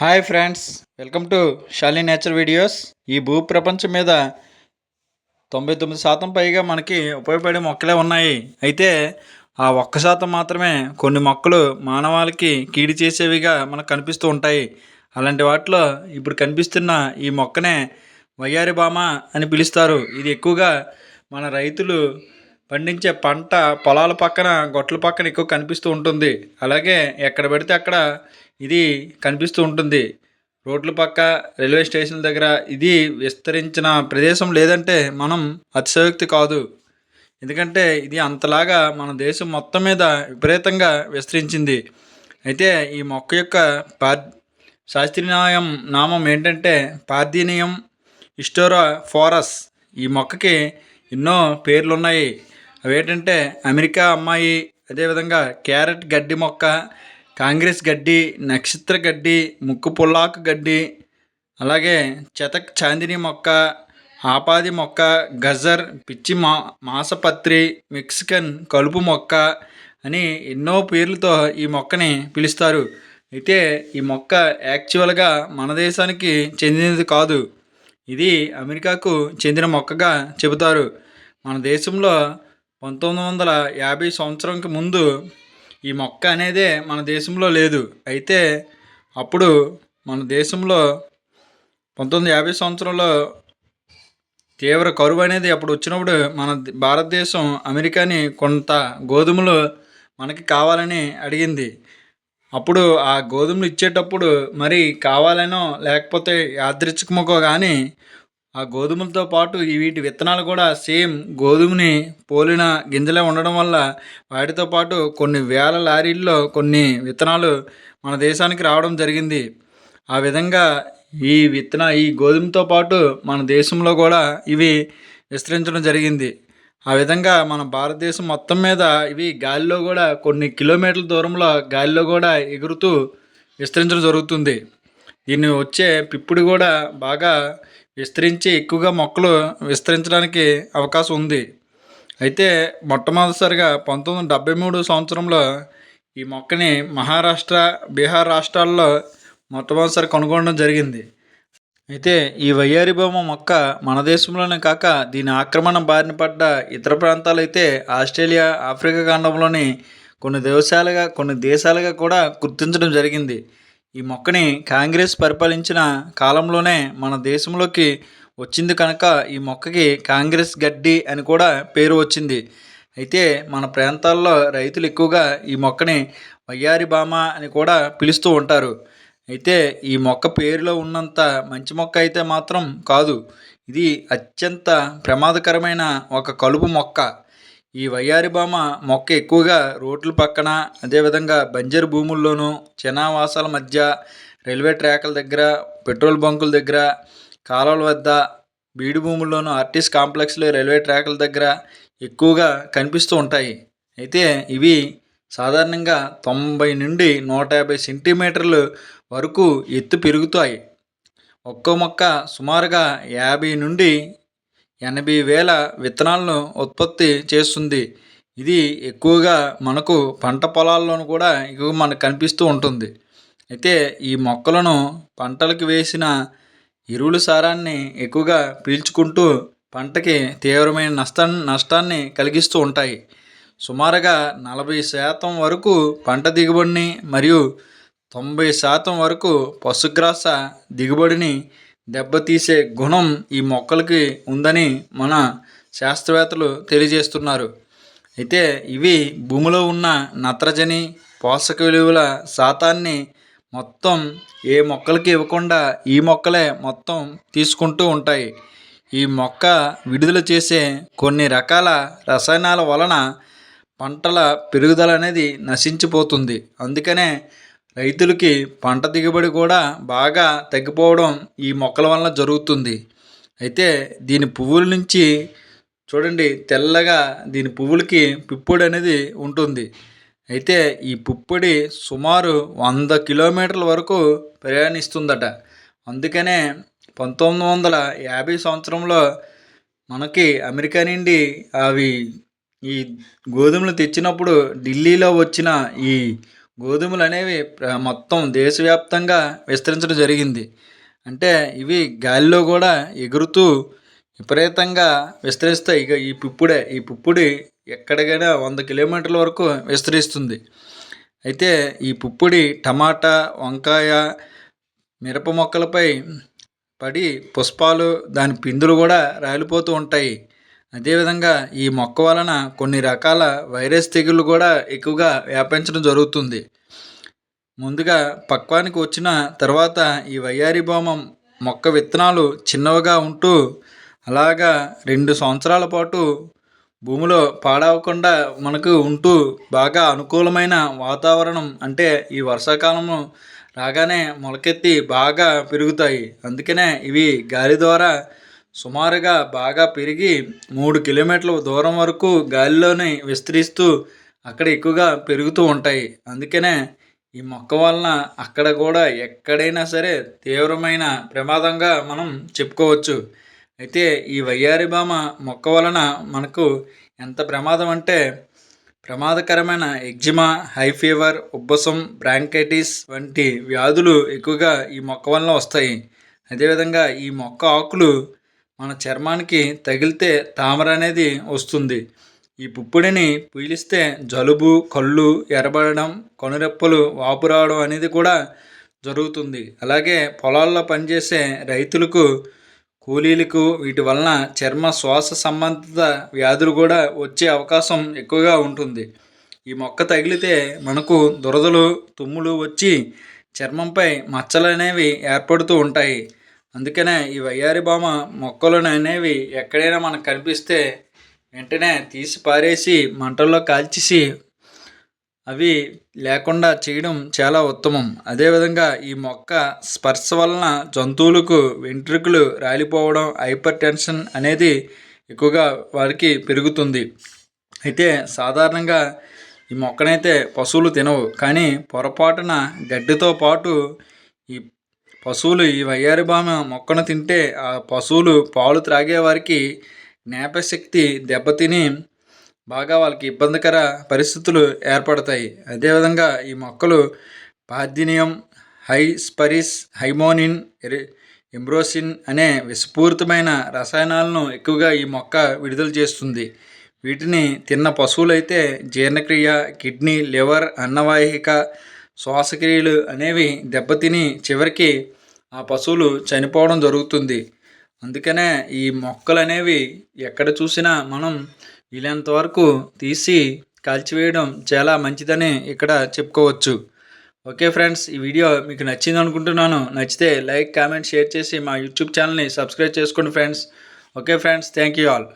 Hi friends welcome to Shali nature videos ఈ భూ ప్రపంచం మీద తొంభై తొమ్మిది శాతం పైగా మనకి ఉపయోగపడే మొక్కలే ఉన్నాయి. అయితే ఆ ఒక్క శాతం మాత్రమే కొన్ని మొక్కలు మానవాళికి కీడు చేసేవిగా మనకు కనిపిస్తూ ఉంటాయి. అలాంటి వాటిలో ఇప్పుడు కనిపిస్తున్న ఈ మొక్కనే వయ్యారి బామ అని పిలుస్తారు. ఇది ఎక్కువగా మన రైతులు పండించే పంట పొలాల పక్కన గొట్ల పక్కన ఎక్కువ కనిపిస్తూ ఉంటుంది. అలాగే ఎక్కడ పెడితే అక్కడ ఇది కనిపిస్తూ ఉంటుంది. రోడ్ల పక్క రైల్వే స్టేషన్ దగ్గర ఇది విస్తరించిన ప్రదేశం లేదంటే మనం అతిశయోక్తి కాదు. ఎందుకంటే ఇది అంతలాగా మన దేశం మొత్తం మీద విపరీతంగా విస్తరించింది. అయితే ఈ మొక్క యొక్క పార్ శాస్త్రీయనాయం నామం ఏంటంటే పార్థీనియం ఇస్టోరా ఫోరస్ ఈ మొక్కకి ఎన్నో పేర్లు ఉన్నాయి అవేంటంటే అమెరికా అమ్మాయి అదేవిధంగా క్యారెట్ గడ్డి మొక్క కాంగ్రెస్ గడ్డి నక్షత్ర గడ్డి ముక్కు పుల్లాకు గడ్డి అలాగే చెతక్ చాందిని మొక్క ఆపాది మొక్క గజర్ పిచ్చి మా మాసపత్రి మెక్సికన్ కలుపు మొక్క అని ఎన్నో పేర్లతో ఈ మొక్కని పిలుస్తారు. అయితే ఈ మొక్క యాక్చువల్గా మన దేశానికి చెందినది కాదు. ఇది అమెరికాకు చెందిన మొక్కగా చెబుతారు. మన దేశంలో పంతొమ్మిది వందల యాభై సంవత్సరంకి ముందు ఈ మొక్క అనేదే మన దేశంలో లేదు. అయితే అప్పుడు మన దేశంలో పంతొమ్మిది యాభై సంవత్సరంలో తీవ్ర కరువు అనేది అప్పుడు వచ్చినప్పుడు మన భారతదేశం అమెరికాని కొంత గోధుమలు మనకి కావాలని అడిగింది. అప్పుడు ఆ గోధుమలు ఇచ్చేటప్పుడు మరి కావాలనో లేకపోతే యాదృచ్ఛికమకో కానీ ఆ గోధుమలతో పాటు వీటి విత్తనాలు కూడా సేమ్ గోధుమని పోలిన గింజలే ఉండడం వల్ల వాటితో పాటు కొన్ని వేల లారీల్లో కొన్ని విత్తనాలు మన దేశానికి రావడం జరిగింది. ఆ విధంగా ఈ విత్తన ఈ గోధుమతో పాటు మన దేశంలో కూడా ఇవి విస్తరించడం జరిగింది. ఆ విధంగా మన భారతదేశం మొత్తం మీద ఇవి గాలిలో కూడా కొన్ని కిలోమీటర్ల దూరంలో గాలిలో కూడా ఎగురుతూ విస్తరించడం జరుగుతుంది. దీన్ని వచ్చే పిప్పుడు కూడా బాగా విస్తరించి ఎక్కువగా మొక్కలు విస్తరించడానికి అవకాశం ఉంది. అయితే మొట్టమొదటిసారిగా పంతొమ్మిది వందల డెబ్భై మూడు సంవత్సరంలో ఈ మొక్కని మహారాష్ట్ర బీహార్ రాష్ట్రాల్లో మొట్టమొదటిసారి కనుగొనడం జరిగింది. అయితే ఈ వయ్యారి బొమ్మ మొక్క మన దేశంలోనే కాక దీని ఆక్రమణ బారిన పడ్డ ఇతర ప్రాంతాలు అయితే ఆస్ట్రేలియా ఆఫ్రికా ఖండంలోని కొన్ని దేశాలుగా కొన్ని దేశాలుగా కూడా గుర్తించడం జరిగింది. ఈ మొక్కని కాంగ్రెస్ పరిపాలించిన కాలంలోనే మన దేశంలోకి వచ్చింది కనుక ఈ మొక్కకి కాంగ్రెస్ గడ్డి అని కూడా పేరు వచ్చింది. అయితే మన ప్రాంతాల్లో రైతులు ఎక్కువగా ఈ మొక్కని వయ్యారి బామ అని కూడా పిలుస్తూ ఉంటారు. అయితే ఈ మొక్క పేరులో ఉన్నంత మంచి మొక్క అయితే మాత్రం కాదు. ఇది అత్యంత ప్రమాదకరమైన ఒక కలుపు మొక్క. ఈ వయ్యారి బామ మొక్క ఎక్కువగా రోడ్ల పక్కన అదేవిధంగా బంజరు భూముల్లోనూ జనావాసాల మధ్య రైల్వే ట్రాకుల దగ్గర పెట్రోల్ బంకుల దగ్గర కాలువల వద్ద బీడు భూముల్లోనూ ఆర్టీస్ కాంప్లెక్స్లో రైల్వే ట్రాకుల దగ్గర ఎక్కువగా కనిపిస్తూ ఉంటాయి. అయితే ఇవి సాధారణంగా తొంభై నుండి నూట యాభై సెంటీమీటర్లు వరకు ఎత్తు పెరుగుతాయి. ఒక్కో మొక్క సుమారుగా యాభై నుండి ఎనభై వేల విత్తనాలను ఉత్పత్తి చేస్తుంది. ఇది ఎక్కువగా మనకు పంట పొలాల్లోనూ కూడా ఎక్కువ మనకు కనిపిస్తూ ఉంటుంది. అయితే ఈ మొక్కలను పంటలకు వేసిన ఎరువుల సారాన్ని ఎక్కువగా పీల్చుకుంటూ పంటకి తీవ్రమైన నష్టాన్ని నష్టాన్ని కలిగిస్తూ ఉంటాయి. సుమారుగా నలభై శాతం వరకు పంట దిగుబడిని మరియు తొంభై శాతం వరకు పశుగ్రాస దిగుబడిని దెబ్బతీసే గుణం ఈ మొక్కలకి ఉందని మన శాస్త్రవేత్తలు తెలియజేస్తున్నారు. అయితే ఇవి భూమిలో ఉన్న నత్రజని పోషక విలువల శాతాన్ని మొత్తం ఏ మొక్కలకి ఇవ్వకుండా ఈ మొక్కలే మొత్తం తీసుకుంటూ ఉంటాయి. ఈ మొక్క విడుదల చేసే కొన్ని రకాల రసాయనాల వలన పంటల పెరుగుదల అనేది నశించిపోతుంది. అందుకనే రైతులకి పంట దిగుబడి కూడా బాగా తగ్గిపోవడం ఈ మొక్కల వలన జరుగుతుంది. అయితే దీని పువ్వుల నుంచి చూడండి తెల్లగా దీని పువ్వులకి పుప్పొడి అనేది ఉంటుంది. అయితే ఈ పుప్పొడి సుమారు వంద కిలోమీటర్ల వరకు ప్రయాణిస్తుందట. అందుకనే పంతొమ్మిది వందల యాభై సంవత్సరంలో మనకి అమెరికా నుండి అవి ఈ గోధుమలు తెచ్చినప్పుడు ఢిల్లీలో వచ్చిన ఈ గోధుమలు అనేవి మొత్తం దేశవ్యాప్తంగా విస్తరించడం జరిగింది. అంటే ఇవి గాలిలో కూడా ఎగురుతూ విపరీతంగా విస్తరిస్తాయి ఇక ఈ పుప్పుడే ఈ పుప్పుడి ఎక్కడికైనా వంద కిలోమీటర్ల వరకు విస్తరిస్తుంది. అయితే ఈ పుప్పుడి టమాటా వంకాయ మిరప మొక్కలపై పడి పుష్పాలు దాని పిందులు కూడా రాలిపోతూ ఉంటాయి. అదేవిధంగా ఈ మొక్క వలన కొన్ని రకాల వైరస్ తెగుళ్ళు కూడా ఎక్కువగా వ్యాపించడం జరుగుతుంది. ముందుగా పక్వానికి వచ్చిన తర్వాత ఈ వయ్యారి బొమ్మ మొక్క విత్తనాలు చిన్నవిగా ఉంటూ అలాగా రెండు సంవత్సరాల పాటు భూమిలో పాడవకుండా మనకు ఉంటూ బాగా అనుకూలమైన వాతావరణం అంటే ఈ వర్షాకాలము రాగానే మొలకెత్తి బాగా పెరుగుతాయి. అందుకనే ఇవి గాలి ద్వారా సుమారుగా బాగా పెరిగి మూడు కిలోమీటర్ల దూరం వరకు గాలిలోనే విస్తరిస్తూ అక్కడ ఎక్కువగా పెరుగుతూ ఉంటాయి. అందుకనే ఈ మొక్క వలన అక్కడ కూడా ఎక్కడైనా సరే తీవ్రమైన ప్రమాదంగా మనం చెప్పుకోవచ్చు. అయితే ఈ వయ్యారి భామ మొక్క వలన మనకు ఎంత ప్రమాదం అంటే ప్రమాదకరమైన ఎగ్జిమా హై ఫీవర్ ఉబ్బసం బ్రాంకైటిస్ వంటి వ్యాధులు ఎక్కువగా ఈ మొక్క వలన వస్తాయి. అదేవిధంగా ఈ మొక్క ఆకులు మన చర్మానికి తగిలితే తామర అనేది వస్తుంది. ఈ పుప్పొడిని పీలిస్తే జలుబు కళ్ళు ఎర్రబడడం కనురెప్పలు వాపు రావడం అనేది కూడా జరుగుతుంది. అలాగే పొలాల్లో పనిచేసే రైతులకు కూలీలకు వీటి వలన చర్మ శ్వాస సంబంధిత వ్యాధులు కూడా వచ్చే అవకాశం ఎక్కువగా ఉంటుంది. ఈ మొక్క తగిలితే మనకు దురదలు తుమ్ములు వచ్చి చర్మంపై మచ్చలు అనేవి ఏర్పడుతూ ఉంటాయి. అందుకనే ఈ వయ్యారి బామ మొక్కలు అనేవి ఎక్కడైనా మనకు కనిపిస్తే వెంటనే తీసి పారేసి మంటల్లో కాల్చేసి అవి లేకుండా చేయడం చాలా ఉత్తమం. అదేవిధంగా ఈ మొక్క స్పర్శ వలన జంతువులకు వెంట్రుకలు రాలిపోవడం హైపర్ టెన్షన్ అనేది ఎక్కువగా వారికి పెరుగుతుంది. అయితే సాధారణంగా ఈ మొక్కనైతే పశువులు తినవు. కానీ పొరపాటున గడ్డితో పాటు ఈ పశువులు ఈ వయ్యారి బామ మొక్కను తింటే ఆ పశువులు పాలు త్రాగే వారికి జ్ఞాపశక్తి దెబ్బతిని బాగా వాళ్ళకి ఇబ్బందికర పరిస్థితులు ఏర్పడతాయి. అదేవిధంగా ఈ మొక్కలు పార్థినియం హైస్పరిస్ హైమోనిన్ ఎంబ్రోసిన్ అనే విషపూరితమైన రసాయనాలను ఎక్కువగా ఈ మొక్క విడుదల చేస్తుంది. వీటిని తిన్న పశువులైతే జీర్ణక్రియ కిడ్నీ లివర్ అన్నవాహిక శ్వాసక్రియలు అనేవి దెబ్బతిని చివరికి ఆ పశువులు చనిపోవడం జరుగుతుంది. అందుకనే ఈ మొక్కలు అనేవి ఎక్కడ చూసినా మనం వీలైనంత వరకు తీసి కాల్చివేయడం చాలా మంచిదని ఇక్కడ చెప్పుకోవచ్చు. ఓకే ఫ్రెండ్స్ ఈ వీడియో మీకు నచ్చింది అనుకుంటున్నాను నచ్చితే లైక్ కామెంట్ షేర్ చేసి మా యూట్యూబ్ ఛానల్ని సబ్స్క్రైబ్ చేసుకోండి friends. Okay friends thank you all.